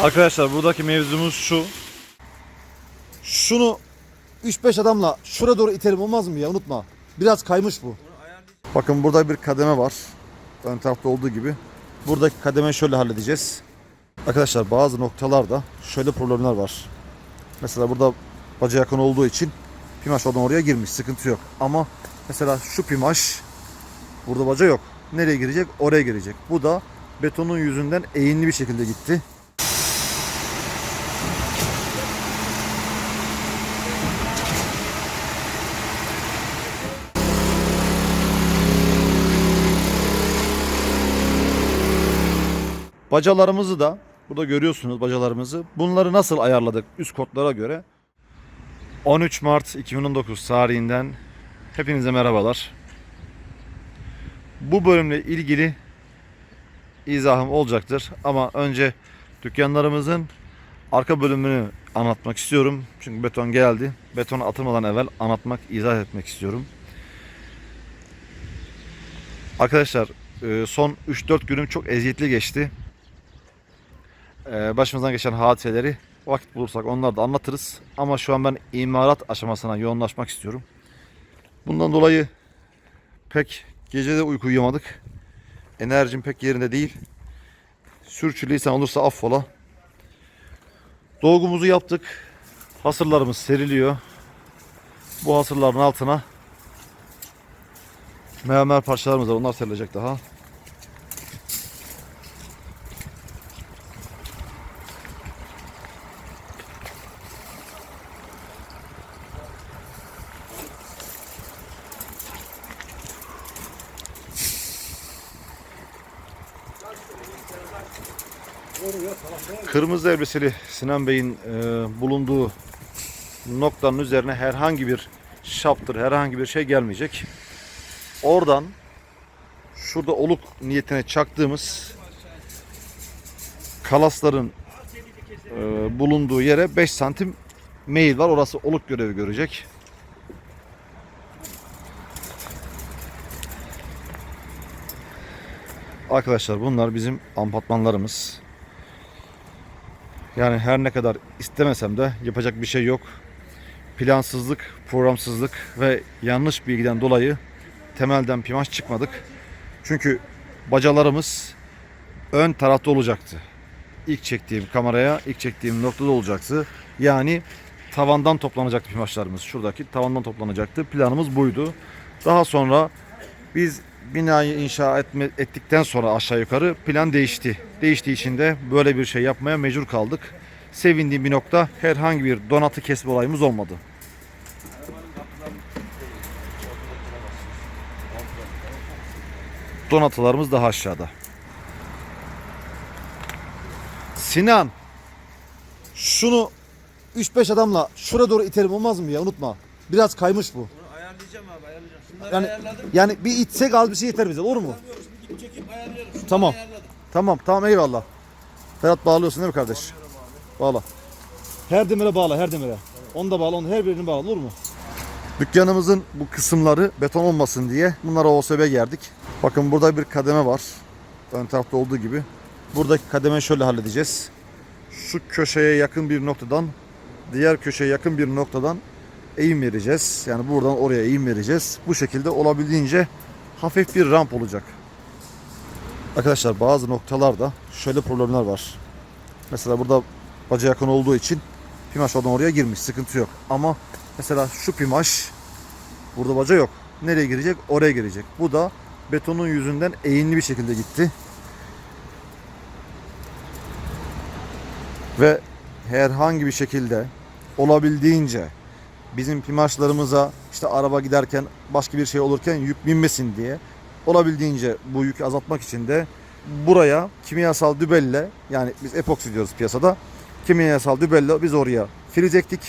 Arkadaşlar buradaki mevzumuz şu. Şunu 3-5 adamla şuraya doğru itelim olmaz mı ya unutma. Biraz kaymış bu. Bakın burada bir kademe var. Ön tarafta olduğu gibi. Buradaki kademeyi şöyle halledeceğiz. Arkadaşlar bazı noktalarda şöyle problemler var. Mesela burada baca yakın olduğu için pimaş oradan oraya girmiş. Sıkıntı yok. Ama mesela şu pimaş burada baca yok. Nereye girecek? Oraya girecek. Bu da betonun yüzünden eğimli bir şekilde gitti. Bacalarımızı da burada görüyorsunuz bacalarımızı. Bunları nasıl ayarladık üst kodlara göre? 13 Mart 2019 tarihinden hepinize merhabalar. Bu bölümle ilgili izahım olacaktır ama önce dükkanlarımızın arka bölümünü anlatmak istiyorum. Çünkü beton geldi. Betona atılmadan evvel anlatmak, izah etmek istiyorum. Arkadaşlar e, son 3-4 günüm çok eziyetli geçti. Ee, başımızdan geçen hadiseleri vakit bulursak onları da anlatırız. Ama şu an ben imarat aşamasına yoğunlaşmak istiyorum. Bundan dolayı pek gecede uyku uyuyamadık. Enerjim pek yerinde değil. Sürçülisan olursa affola. Dolgumuzu yaptık. Hasırlarımız seriliyor. Bu hasırların altına mermer parçalarımız var. Onlar serilecek daha. Kırmızı elbiseli Sinan Bey'in e, bulunduğu noktanın üzerine herhangi bir şaptır, herhangi bir şey gelmeyecek. Oradan şurada oluk niyetine çaktığımız kalasların e, bulunduğu yere 5 santim meyil var. Orası oluk görevi görecek. Arkadaşlar bunlar bizim ampatmanlarımız. Yani her ne kadar istemesem de yapacak bir şey yok. Plansızlık, programsızlık ve yanlış bilgiden dolayı temelden pimaş çıkmadık. Çünkü bacalarımız ön tarafta olacaktı. İlk çektiğim kameraya, ilk çektiğim noktada olacaktı. Yani tavandan toplanacaktı pimaşlarımız. Şuradaki tavandan toplanacaktı. Planımız buydu. Daha sonra biz binayı inşa etme, ettikten sonra aşağı yukarı plan değişti. Değiştiği için de böyle bir şey yapmaya mecbur kaldık. Sevindiğim bir nokta herhangi bir donatı kesme olayımız olmadı. Donatılarımız daha aşağıda. Sinan Şunu 3-5 adamla şuraya doğru itelim olmaz mı ya unutma. Biraz kaymış bu. Ayarlayacağım abi ayarlayacağım. Şunları Yani ayarladım. yani bir itsek az bir şey yeter bize olur mu? Şimdi gidip çekip ayarlıyorum. Şunları Tamam. ayarladım. Tamam tamam eyvallah. Ferhat bağlıyorsun değil mi kardeş? Bağla. Her demire bağla her demire. Onu da bağla onu her birini bağla olur mu? Dükkanımızın bu kısımları beton olmasın diye bunlara OSB gerdik. Bakın burada bir kademe var. Ön tarafta olduğu gibi. Buradaki kademeyi şöyle halledeceğiz. Şu köşeye yakın bir noktadan diğer köşeye yakın bir noktadan eğim vereceğiz. Yani buradan oraya eğim vereceğiz. Bu şekilde olabildiğince hafif bir ramp olacak. Arkadaşlar bazı noktalarda şöyle problemler var. Mesela burada baca yakın olduğu için pimaş oradan oraya girmiş. Sıkıntı yok. Ama mesela şu pimaş burada baca yok. Nereye girecek? Oraya girecek. Bu da betonun yüzünden eğimli bir şekilde gitti. Ve herhangi bir şekilde olabildiğince bizim pimaşlarımıza işte araba giderken başka bir şey olurken yük binmesin diye olabildiğince bu yükü azaltmak için de buraya kimyasal dübelle yani biz epoksi diyoruz piyasada kimyasal dübelle biz oraya filiz ektik.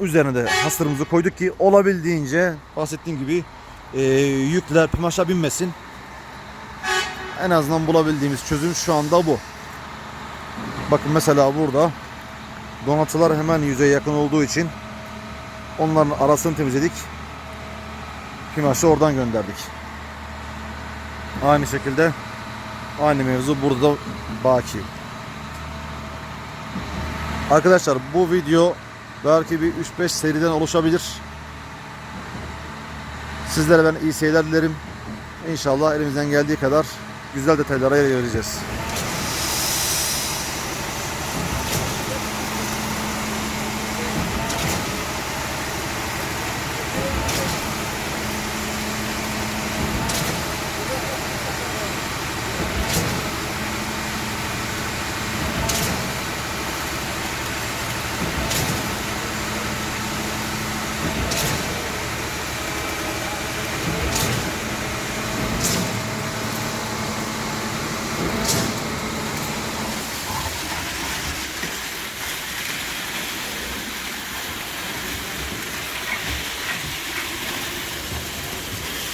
Üzerine de hasırımızı koyduk ki olabildiğince bahsettiğim gibi e, yükler pimaşa binmesin. En azından bulabildiğimiz çözüm şu anda bu. Bakın mesela burada donatılar hemen yüzeye yakın olduğu için onların arasını temizledik. Pimaşı oradan gönderdik. Aynı şekilde aynı mevzu burada baki. Arkadaşlar bu video belki bir 3-5 seriden oluşabilir. Sizlere ben iyi seyirler dilerim. İnşallah elimizden geldiği kadar güzel detaylara yer vereceğiz.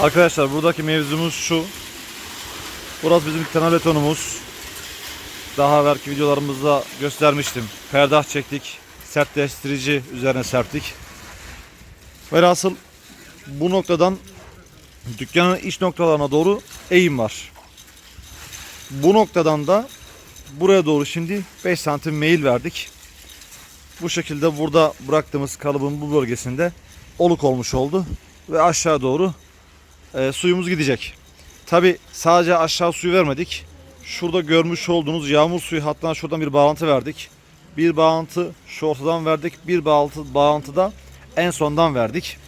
Arkadaşlar buradaki mevzumuz şu. Burası bizim kanal betonumuz. Daha evvelki videolarımızda göstermiştim. Perdah çektik. Sertleştirici üzerine serptik. Velhasıl bu noktadan dükkanın iç noktalarına doğru eğim var. Bu noktadan da buraya doğru şimdi 5 santim meyil verdik. Bu şekilde burada bıraktığımız kalıbın bu bölgesinde oluk olmuş oldu. Ve aşağı doğru e, suyumuz gidecek. Tabi sadece aşağı suyu vermedik. Şurada görmüş olduğunuz yağmur suyu hattına şuradan bir bağlantı verdik. Bir bağlantı şu ortadan verdik. Bir bağlantı, bağlantı da en sondan verdik.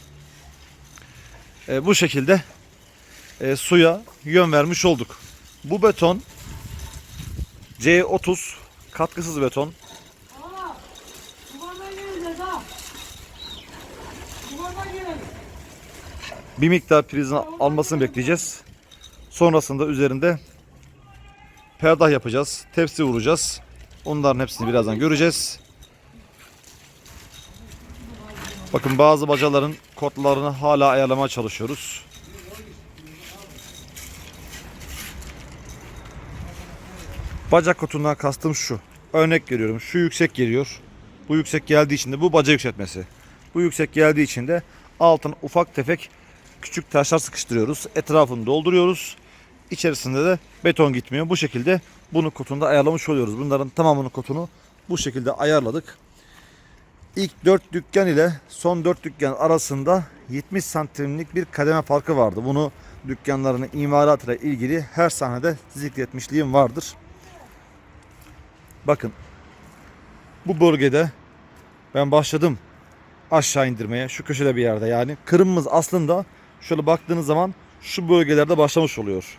E, bu şekilde e, suya yön vermiş olduk. Bu beton C30 katkısız beton. Bir miktar prizini almasını bekleyeceğiz. Sonrasında üzerinde perdah yapacağız. Tepsi vuracağız. Onların hepsini birazdan göreceğiz. Bakın bazı bacaların kotlarını hala ayarlamaya çalışıyoruz. Bacak kotundan kastım şu. Örnek veriyorum. Şu yüksek geliyor. Bu yüksek geldiği için de bu baca yükseltmesi. Bu yüksek geldiği için de altına ufak tefek küçük taşlar sıkıştırıyoruz. Etrafını dolduruyoruz. İçerisinde de beton gitmiyor. Bu şekilde bunu kotunda ayarlamış oluyoruz. Bunların tamamının kotunu bu şekilde ayarladık. İlk 4 dükkan ile son 4 dükkan arasında 70 santimlik bir kademe farkı vardı. Bunu dükkanların imalatıyla ilgili her sahnede zikretmişliğim vardır. Bakın bu bölgede ben başladım aşağı indirmeye şu köşede bir yerde yani kırmımız aslında şöyle baktığınız zaman şu bölgelerde başlamış oluyor.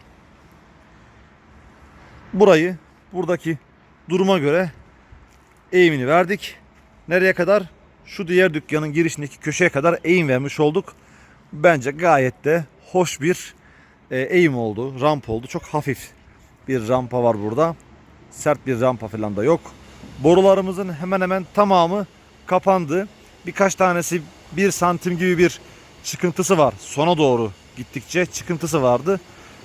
Burayı buradaki duruma göre eğimini verdik. Nereye kadar? Şu diğer dükkanın girişindeki köşeye kadar eğim vermiş olduk. Bence gayet de hoş bir e, eğim oldu. Ramp oldu. Çok hafif bir rampa var burada. Sert bir rampa falan da yok. Borularımızın hemen hemen tamamı kapandı. Birkaç tanesi bir santim gibi bir çıkıntısı var. Sona doğru gittikçe çıkıntısı vardı.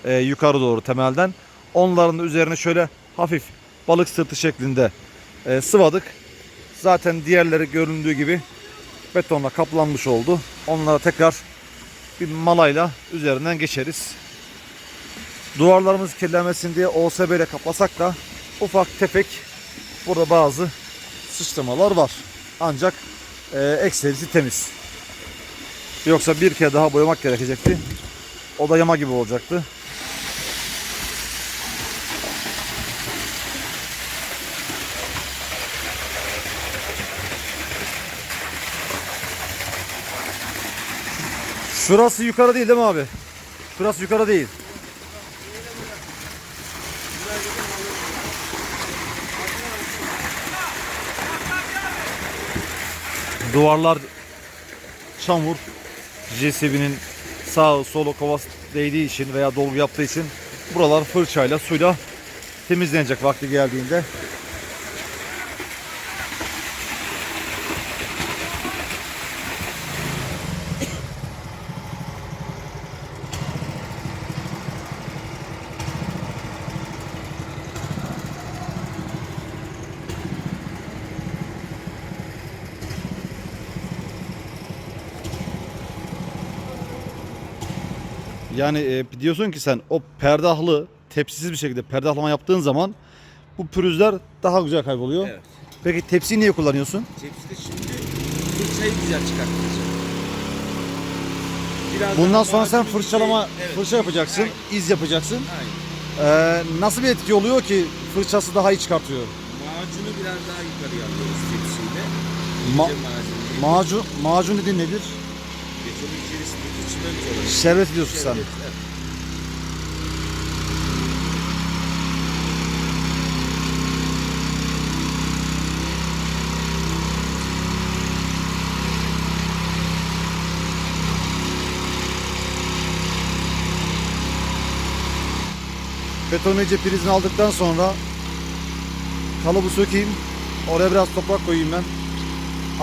e, yukarı doğru temelden. Onların üzerine şöyle hafif balık sırtı şeklinde e, sıvadık. Zaten diğerleri göründüğü gibi betonla kaplanmış oldu. Onlara tekrar bir malayla üzerinden geçeriz. Duvarlarımız kirlenmesin diye OSB ile kaplasak da ufak tefek burada bazı sıçramalar var. Ancak e, ekserisi temiz. Yoksa bir kere daha boyamak gerekecekti. O da yama gibi olacaktı. Şurası yukarı değil değil mi abi? Şurası yukarı değil. Duvarlar çamur. JCB'nin sağ solu kovas değdiği için veya dolgu yaptığı için buralar fırçayla suyla temizlenecek vakti geldiğinde. Yani e, diyorsun ki sen o perdahlı tepsisiz bir şekilde perdahlama yaptığın zaman bu pürüzler daha güzel kayboluyor. Evet. Peki tepsiyi niye kullanıyorsun? Tepside şimdi fırçayı güzel çıkartacağım. Biraz Bundan daha sonra sen fırçalama, gibi- Evet. fırça yapacaksın, Aynen. iz yapacaksın. Aynen. Ee, nasıl bir etki oluyor ki fırçası daha iyi çıkartıyor? Macunu biraz daha yukarıya alıyoruz tepsiyle. Ma- İyice macunu. macun, macun dediğin nedir? Çimentoları. Şerbet diyorsun sen. Evet, prizini aldıktan sonra kalıbı sökeyim. Oraya biraz toprak koyayım ben.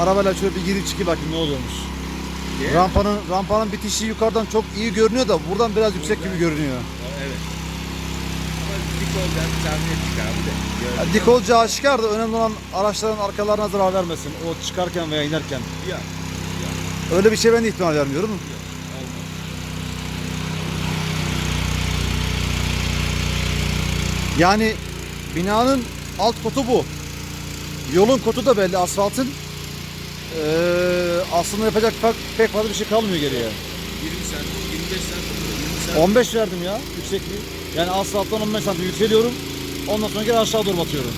Arabayla şöyle bir girip çıkayım bakayım ne oluyormuş. Mi? Rampanın rampanın bitişi yukarıdan çok iyi görünüyor da buradan biraz yüksek gibi görünüyor. Evet. Ama dik olacağını tahmin ettik abi de. Ya Gördük. dik olacağı aşikar da önemli olan araçların arkalarına zarar vermesin. O çıkarken veya inerken. Ya. Öyle bir şey ben de ihtimal vermiyorum. Olmaz. Yani binanın alt kotu bu. Yolun kotu da belli asfaltın. Ee, aslında yapacak pek, pek fazla bir şey kalmıyor geriye. 20 santim, 25 santim, 20 santim. 15 verdim ya yüksekliği. Yani asfalttan 15 santim yükseliyorum. Ondan sonra geri aşağı doğru batıyorum.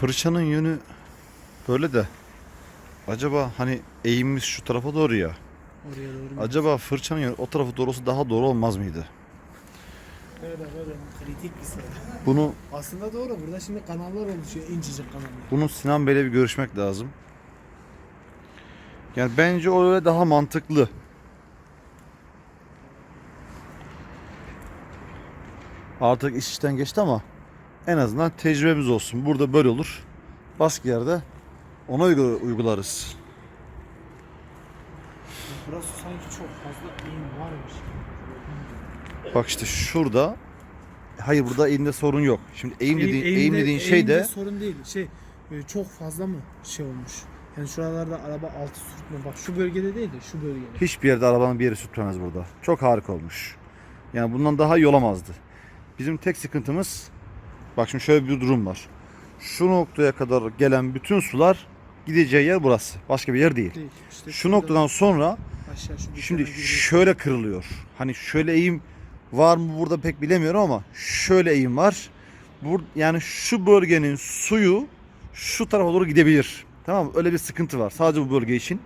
Fırçanın yönü böyle de acaba hani eğimimiz şu tarafa doğru ya. Oraya doğru. Acaba fırçanın yönü o tarafa doğrusu daha doğru olmaz mıydı? Böyle böyle kritik bir sıra. Bunu Aslında doğru. Burada şimdi kanallar oluşuyor. incecik kanallar. bunu Sinan Bey'le bir görüşmek lazım. Yani bence o öyle daha mantıklı. Artık iş işten geçti ama en azından tecrübemiz olsun. Burada böyle olur. Başka yerde ona uygu- uygularız. Burası sanki çok fazla eğim varmış. Bak işte şurada Hayır burada eğimde sorun yok. Şimdi eğim dediğin, Eğimde- eğim dediğin şey eğimde de sorun değil. Şey e, çok fazla mı şey olmuş? Yani şuralarda araba altı sürtme. Bak şu bölgede değil de şu bölgede. hiçbir yerde arabanın bir yeri sürtmez burada. Çok harika olmuş. Yani bundan daha iyi olamazdı. Bizim tek sıkıntımız bak şimdi şöyle bir durum var. Şu noktaya kadar gelen bütün sular gideceği yer burası. Başka bir yer değil. Değil. İşte Şu noktadan sonra Şimdi şöyle kırılıyor. Hani şöyle eğim var mı burada pek bilemiyorum ama şöyle eğim var. Bur yani şu bölgenin suyu şu tarafa doğru gidebilir. Tamam mı? Öyle bir sıkıntı var. Sadece bu bölge için.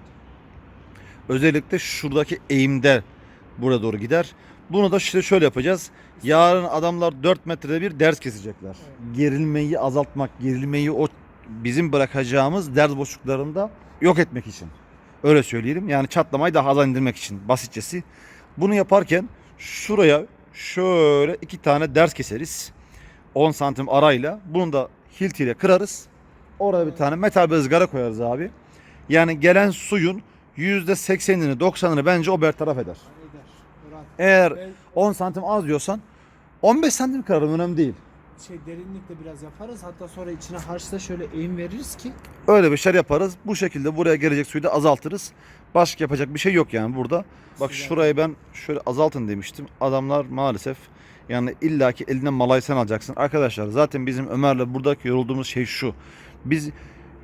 Özellikle şuradaki eğimde buraya doğru gider. Bunu da işte şöyle yapacağız. Yarın adamlar 4 metrede bir ders kesecekler. Gerilmeyi azaltmak, gerilmeyi o bizim bırakacağımız ders boşluklarında yok etmek için. Öyle söyleyelim. Yani çatlamayı daha az indirmek için basitçesi. Bunu yaparken şuraya şöyle iki tane ders keseriz. 10 santim arayla. Bunu da hiltiyle kırarız. Oraya bir tane metal bir ızgara koyarız abi. Yani gelen suyun %80'ini 90'ını bence o bertaraf eder. Eğer Ben 10 santim az diyorsan 15 santim kırarım önemli değil. şey derinlikle biraz yaparız. Hatta sonra içine harçla şöyle eğim veririz ki Öyle bir şeyler yaparız. Bu şekilde buraya gelecek suyu da azaltırız. Başka yapacak bir şey yok yani burada. Bak Güzel. şurayı ben şöyle azaltın demiştim. Adamlar maalesef yani illaki elinden malayı sen alacaksın. Arkadaşlar zaten bizim Ömer'le buradaki yorulduğumuz şey şu. Biz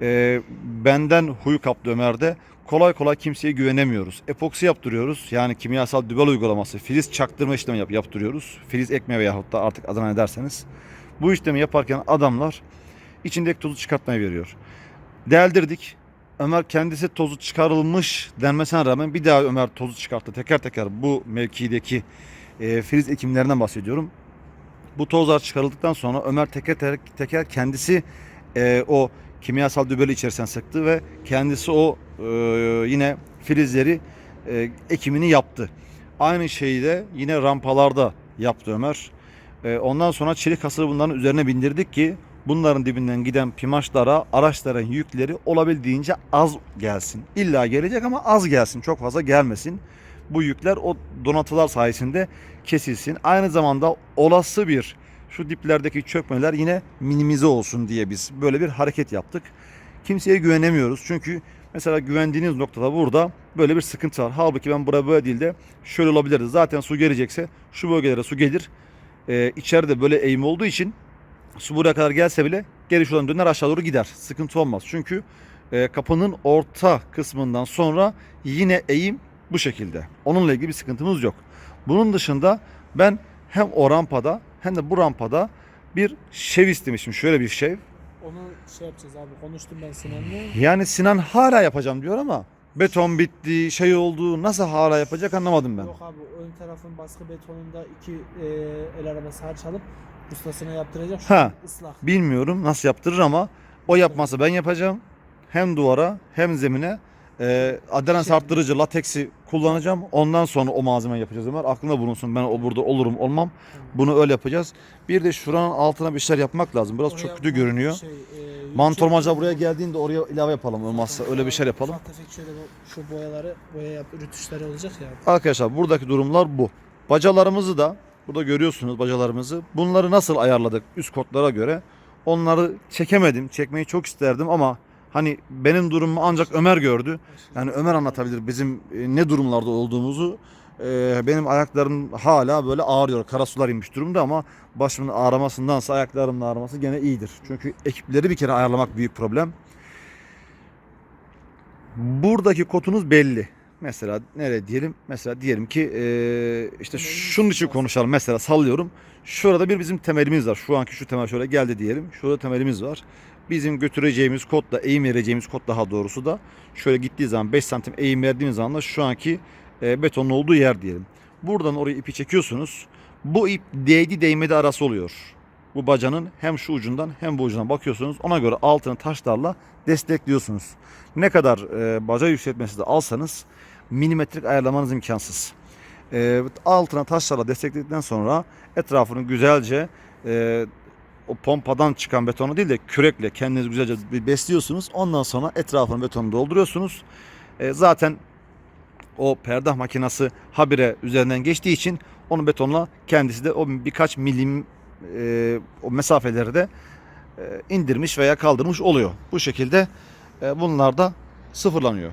e, benden huyu kaptı Ömer'de. Kolay kolay kimseye güvenemiyoruz. Epoksi yaptırıyoruz. Yani kimyasal dübel uygulaması. Filiz çaktırma işlemi yap, yaptırıyoruz. Filiz ekme veyahut da artık adına ne derseniz. Bu işlemi yaparken adamlar içindeki tozu çıkartmayı veriyor. Deldirdik. Ömer kendisi tozu çıkarılmış denmesine rağmen bir daha Ömer tozu çıkarttı. Teker teker bu mevkideki e, filiz ekimlerinden bahsediyorum. Bu tozlar çıkarıldıktan sonra Ömer teker teker, teker kendisi e, o kimyasal dübeli içerisine sıktı ve kendisi o yine filizleri e, ekimini yaptı. Aynı şeyi de yine rampalarda yaptı Ömer. E, ondan sonra çelik hasırı bunların üzerine bindirdik ki bunların dibinden giden pimaçlara araçların yükleri olabildiğince az gelsin. İlla gelecek ama az gelsin. Çok fazla gelmesin. Bu yükler o donatılar sayesinde kesilsin. Aynı zamanda olası bir şu diplerdeki çökmeler yine minimize olsun diye biz böyle bir hareket yaptık. Kimseye güvenemiyoruz. Çünkü mesela güvendiğiniz noktada burada böyle bir sıkıntı var. Halbuki ben buraya böyle değil de şöyle olabilirdi. Zaten su gelecekse şu bölgelere su gelir. Ee, içeride böyle eğim olduğu için su buraya kadar gelse bile geri şuradan döner aşağı doğru gider. Sıkıntı olmaz. Çünkü e, kapının orta kısmından sonra yine eğim bu şekilde. Onunla ilgili bir sıkıntımız yok. Bunun dışında ben hem o rampada hem de bu rampada bir şev istemişim. Şöyle bir şev. Onu şey yapacağız abi. Konuştum ben Sinan'la. Yani Sinan hala yapacağım diyor ama beton bitti, şey oldu. Nasıl hala yapacak anlamadım ben. Yok abi ön tarafın baskı betonunda iki e, el arabası harç alıp ustasına yaptıracak. Şu Ha. an ıslak. Bilmiyorum nasıl yaptırır ama o yapmazsa ben yapacağım. Hem duvara hem zemine e, adrenalin Şey- arttırıcı lateksi kullanacağım. Ondan sonra o malzemeyi yapacağız Ömer. Aklında bulunsun ben o burada olurum olmam. Bunu öyle yapacağız. Bir de şuranın altına bir şeyler yapmak lazım. Biraz çok kötü görünüyor. Şey, e, Mantormaca buraya geldiğinde oraya ilave yapalım olmazsa öyle bir şey yapalım. Ufak tefek şöyle şu boyaları boya yap rütüşleri olacak ya. Arkadaşlar buradaki durumlar bu. Bacalarımızı da burada görüyorsunuz bacalarımızı. Bunları nasıl ayarladık üst kodlara göre? Onları çekemedim. Çekmeyi çok isterdim ama hani benim durumumu ancak Ömer gördü. Yani Ömer anlatabilir bizim e, ne durumlarda olduğumuzu. E, benim ayaklarım hala böyle ağrıyor. Kara sular inmiş durumda ama başımın ağrımasındansa ayaklarımın ağrıması gene iyidir. Çünkü ekipleri bir kere ayarlamak büyük problem. Buradaki kotunuz belli. Mesela nereye diyelim? Mesela diyelim ki e, işte şunun için konuşalım. Mesela sallıyorum. Şurada bir bizim temelimiz var. Şu anki şu temel şöyle geldi diyelim. Şurada temelimiz var. Bizim götüreceğimiz kod da eğim vereceğimiz kod daha doğrusu da şöyle gittiği zaman 5 santim eğim verdiğimiz zaman şu anki e, betonun olduğu yer diyelim. Buradan oraya ipi çekiyorsunuz. Bu ip değdi değmedi arası oluyor. Bu bacanın hem şu ucundan hem bu ucundan bakıyorsunuz. Ona göre altını taşlarla destekliyorsunuz. Ne kadar e, baca yükseltmesi de alsanız milimetrik ayarlamanız imkansız. E, altına taşlarla destekledikten sonra etrafını güzelce e, o pompadan çıkan betonu değil de kürekle kendiniz güzelce besliyorsunuz. Ondan sonra etrafını betonu dolduruyorsunuz. E, zaten o perdah makinası habire üzerinden geçtiği için onu betonla kendisi de o birkaç milim e, o mesafeleri de e, indirmiş veya kaldırmış oluyor. Bu şekilde e, bunlar da sıfırlanıyor.